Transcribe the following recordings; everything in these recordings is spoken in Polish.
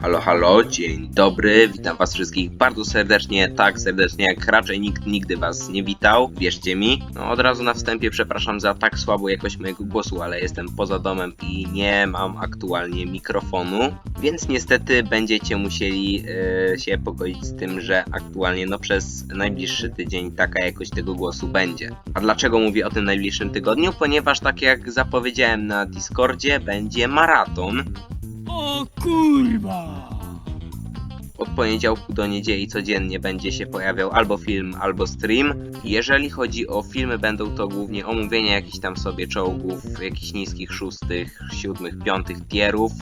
Halo, halo, dzień dobry, witam was wszystkich bardzo serdecznie, tak serdecznie jak raczej nikt nigdy was nie witał, wierzcie mi. No od razu na wstępie przepraszam za tak słabą jakość mojego głosu, ale jestem poza domem i nie mam aktualnie mikrofonu, więc niestety będziecie musieli e, się pogodzić z tym, że aktualnie no przez najbliższy tydzień taka jakość tego głosu będzie. A dlaczego mówię o tym najbliższym tygodniu? Ponieważ tak jak zapowiedziałem na Discordzie, będzie maraton, O kurwa! Od poniedziałku do niedzieli codziennie będzie się pojawiał albo film, albo stream. Jeżeli chodzi o filmy, będą to głównie omówienia jakichś tam sobie czołgów, jakichś niskich szóstych, siódmych, piątych tierów.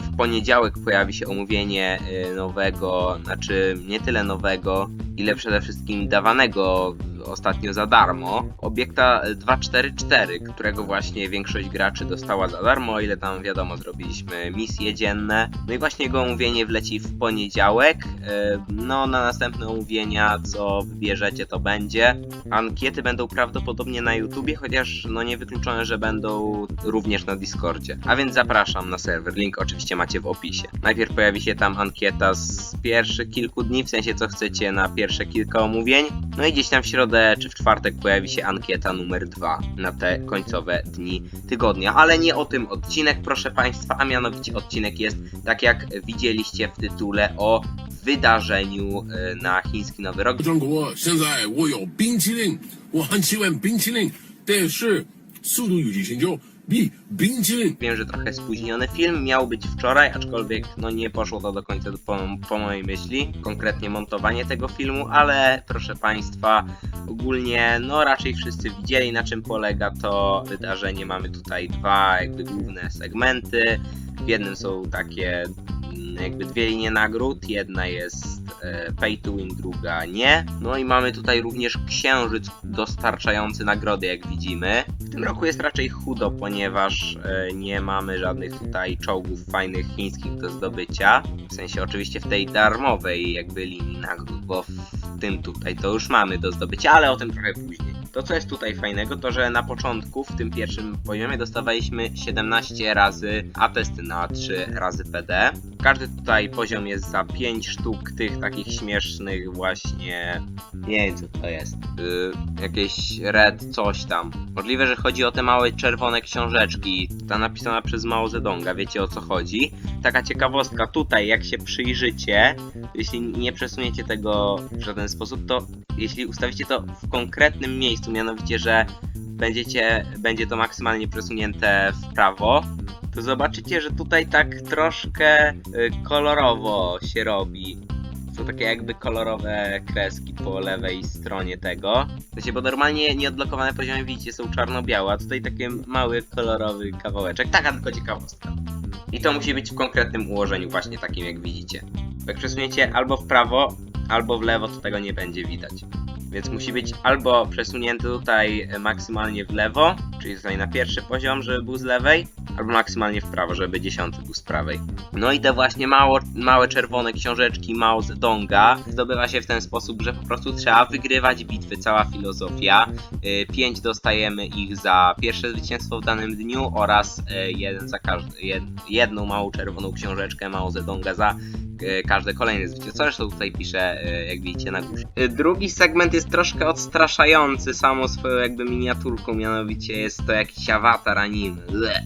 W poniedziałek pojawi się omówienie y, nowego, znaczy nie tyle nowego, ile przede wszystkim dawanego ostatnio za darmo. Obiekta 244, którego właśnie większość graczy dostała za darmo, o ile tam wiadomo zrobiliśmy misje dzienne. No i właśnie jego omówienie wleci w poniedziałek. Y, No na następne omówienia, co wybierzecie, to będzie. Ankiety będą prawdopodobnie na YouTubie, chociaż no niewykluczone, że będą również na Discordzie. A więc zapraszam na serwer, link oczywiście macie w opisie. Najpierw pojawi się tam ankieta z pierwszych kilku dni, w sensie co chcecie na pierwsze kilka omówień. No i gdzieś tam w środę czy w czwartek pojawi się ankieta numer dwa na te końcowe dni tygodnia. Ale nie o tym odcinek, proszę Państwa, a mianowicie odcinek jest, tak jak widzieliście w tytule, o wydarzeniu y, na chiński Nowy Rok. 中国现在我有冰淇淋，我很喜欢冰淇淋，但是速度与激情就 Bi! Wiem, że trochę spóźniony film, miał być wczoraj, aczkolwiek no nie poszło to do końca po, po mojej myśli, konkretnie montowanie tego filmu, ale proszę Państwa, ogólnie no raczej wszyscy widzieli na czym polega to wydarzenie. Mamy tutaj dwa jakby główne segmenty. W jednym są takie mm, jakby dwie linie nagród, jedna jest pay to win, druga nie. No i mamy tutaj również księżyc dostarczający nagrody, jak widzimy. W tym roku jest raczej chudo, ponieważ e, nie mamy żadnych tutaj czołgów fajnych chińskich do zdobycia. W sensie oczywiście w tej darmowej jakby linii nagród, bo w tym tutaj to już mamy do zdobycia, ale o tym trochę później. To co jest tutaj fajnego, to że na początku w tym pierwszym poziomie dostawaliśmy 17 razy atesty na 3 razy PD. Każdy tutaj poziom jest za 5 sztuk tych takich śmiesznych właśnie, nie wiem co to jest, yy, jakieś red coś tam. Możliwe, że chodzi o te małe czerwone książeczki, ta napisana przez Mao Zedonga, wiecie o co chodzi. Taka ciekawostka, tutaj jak się przyjrzycie, jeśli nie przesuniecie tego w żaden sposób, to jeśli ustawicie to w konkretnym miejscu, mianowicie, że będziecie, będzie to maksymalnie przesunięte w prawo, to zobaczycie, że tutaj tak troszkę y, kolorowo się robi. Są takie jakby kolorowe kreski po lewej stronie tego. Wiecie, bo normalnie nieodblokowane poziomy widzicie są czarno-białe, a tutaj taki mały kolorowy kawałeczek. Taka tylko ciekawostka. I to musi być w konkretnym ułożeniu, właśnie takim jak widzicie. Jak przesuniecie albo w prawo, albo w lewo, to tego nie będzie widać. Więc musi być albo przesunięty tutaj maksymalnie w lewo, czyli tutaj na pierwszy poziom, żeby był z lewej, albo maksymalnie w prawo, żeby dziesiąty był z prawej. No i te właśnie mało, małe czerwone książeczki Mao Zedonga zdobywa się w ten sposób, że po prostu trzeba wygrywać bitwy, cała filozofia. 5 dostajemy ich za pierwsze zwycięstwo w danym dniu oraz y, jeden za każdy, jed, jedną małą czerwoną książeczkę Mao Zedonga za y, każde kolejne zwycięstwo. Zresztą tutaj piszę, y, jak widzicie na górze. Y, Drugi segment jest troszkę odstraszający samą swoją jakby miniaturką, mianowicie jest to jakiś awatar anime. Bleh.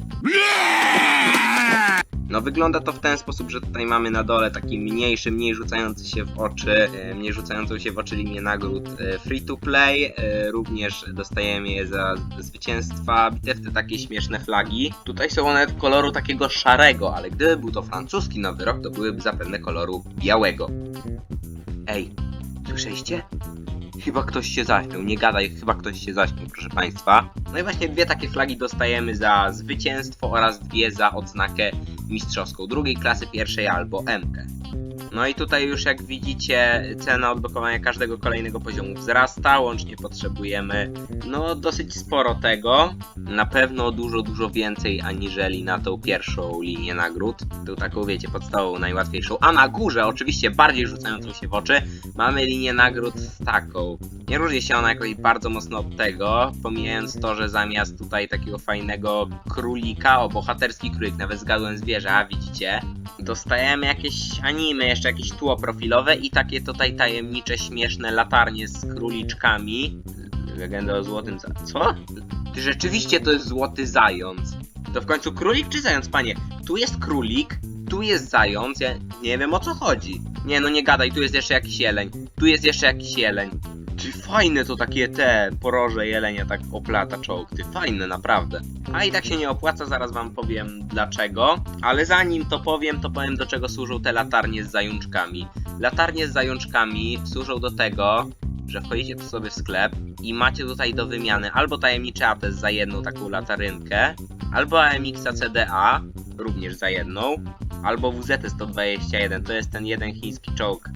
No wygląda to w ten sposób, że tutaj mamy na dole taki mniejszy, mniej rzucający się w oczy, e, mniej rzucającą się w oczy linię nagród e, free to play. E, Również dostajemy je za zwycięstwa bitew, te takie śmieszne flagi. Tutaj są one koloru takiego szarego, ale gdyby był to francuski nowy rok, to byłyby zapewne koloru białego. Ej, słyszeliście? Chyba ktoś się zaśmiał, nie gadaj, chyba ktoś się zaśmiał, proszę Państwa. No i właśnie dwie takie flagi dostajemy za zwycięstwo oraz dwie za odznakę mistrzowską drugiej klasy, pierwszej albo M. No i tutaj już jak widzicie cena odblokowania każdego kolejnego poziomu wzrasta, łącznie potrzebujemy no dosyć sporo tego, na pewno dużo, dużo więcej aniżeli na tą pierwszą linię nagród, tą taką wiecie, podstawową, najłatwiejszą, a na górze oczywiście bardziej rzucającą się w oczy mamy linię nagród taką. Nie różni się ona jakoś bardzo mocno od tego, pomijając to, że zamiast tutaj takiego fajnego królika, o bohaterski królik, nawet zgadłem zwierzę, widzicie, dostajemy jakieś animy, jeszcze jakieś tło profilowe i takie tutaj tajemnicze, śmieszne latarnie z króliczkami. Legenda o złotym za... Co? Rzeczywiście to jest złoty zając. To w końcu królik czy zając, panie? Tu jest królik, tu jest zając, ja nie wiem o co chodzi. Nie no nie gadaj, tu jest jeszcze jakiś jeleń. Tu jest jeszcze jakiś jeleń. Czyli fajne to takie te poroże jelenia tak oplata czołg. Ty fajne naprawdę. A i tak się nie opłaca, zaraz wam powiem dlaczego. Ale zanim to powiem, to powiem do czego służą te latarnie z zajączkami. Latarnie z zajączkami służą do tego, że wchodzicie sobie w sklep i macie tutaj do wymiany albo tajemniczy ATES za jedną taką latarynkę, albo AMX CDA również za jedną, albo WZ-121, to jest ten jeden chiński czołg,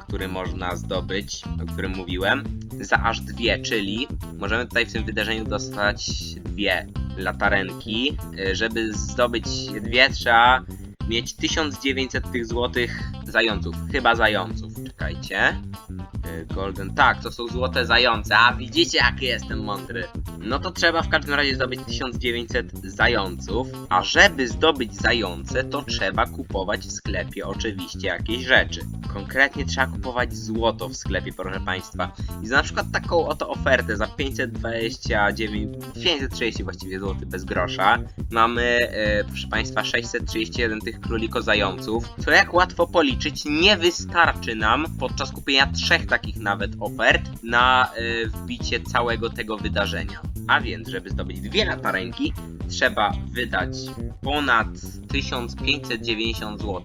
który można zdobyć, o którym mówiłem, za aż dwie, czyli możemy tutaj w tym wydarzeniu dostać dwie latarenki. Y, Żeby zdobyć dwie trzeba mieć 1900 tych złotych zająców, chyba zająców, czekajcie. Y, Golden, tak, to są złote zające, a widzicie jaki jestem mądry. No to trzeba w każdym razie zdobyć 1900 zająców, a żeby zdobyć zające, to trzeba kupować w sklepie oczywiście jakieś rzeczy. Konkretnie trzeba kupować złoto w sklepie, proszę państwa. I za na przykład taką oto ofertę za 529, 530 właściwie zł bez grosza, mamy, e, proszę państwa, 631 tych króliko zająców, co jak łatwo policzyć, nie wystarczy nam podczas kupienia trzech takich nawet ofert na e, wbicie całego tego wydarzenia. A więc, żeby zdobyć dwie latarenki, trzeba wydać ponad 1590 zł,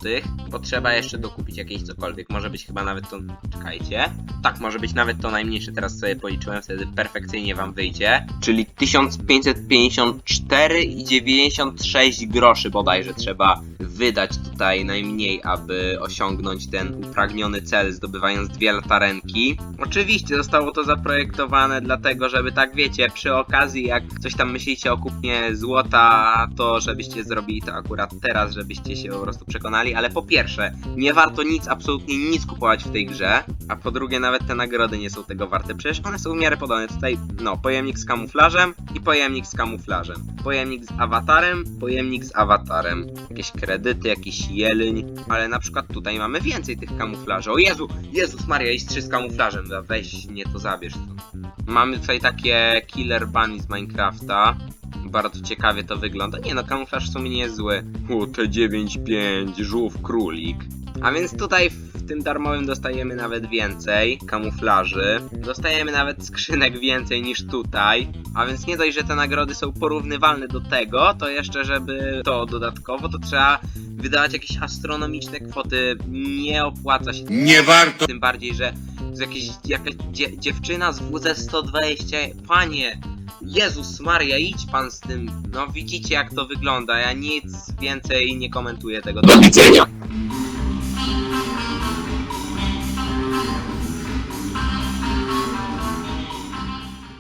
bo trzeba jeszcze dokupić jakieś cokolwiek. Może być chyba nawet to. Czekajcie. Tak, może być nawet to najmniejsze. Teraz sobie policzyłem, wtedy perfekcyjnie wam wyjdzie. Czyli 1554 i 96 groszy bodajże trzeba wydać tutaj najmniej, aby osiągnąć ten upragniony cel, zdobywając dwie latarenki. Oczywiście zostało to zaprojektowane dlatego, żeby tak wiecie, przy okazji jak coś tam myślicie o kupnie złota, to żebyście zrobili to akurat teraz, żebyście się po prostu przekonali, ale po pierwsze, nie warto nic, absolutnie nic kupować w tej grze, a po drugie nawet te nagrody nie są tego warte, przecież one są w miarę podobne. Tutaj, no, pojemnik z kamuflażem i pojemnik z kamuflażem. Pojemnik z awatarem, pojemnik z awatarem. Jakieś kredyty, jakiś jeleń, ale na przykład tutaj mamy więcej tych kamuflaży. O Jezu, Jezus Maria, trzy z kamuflażem, weź nie to zabierz. To. Mamy tutaj takie killer bunny z Minecrafta. Bardzo ciekawie to wygląda. Nie no, kamuflaż w sumie nie jest zły. U, T95, żółw, królik. A więc tutaj tym darmowym dostajemy nawet więcej kamuflaży. Dostajemy nawet skrzynek więcej niż tutaj. A więc nie dość, że te nagrody są porównywalne do tego, to jeszcze żeby to dodatkowo, to trzeba wydawać jakieś astronomiczne kwoty. Nie opłaca się. Nie warto. Tym bardziej, że z jakiejś, jakaś dzie, dziewczyna z WZ-120, panie, Jezus Maria, idź pan z tym. No widzicie jak to wygląda, ja nic więcej nie komentuję tego. Do widzenia.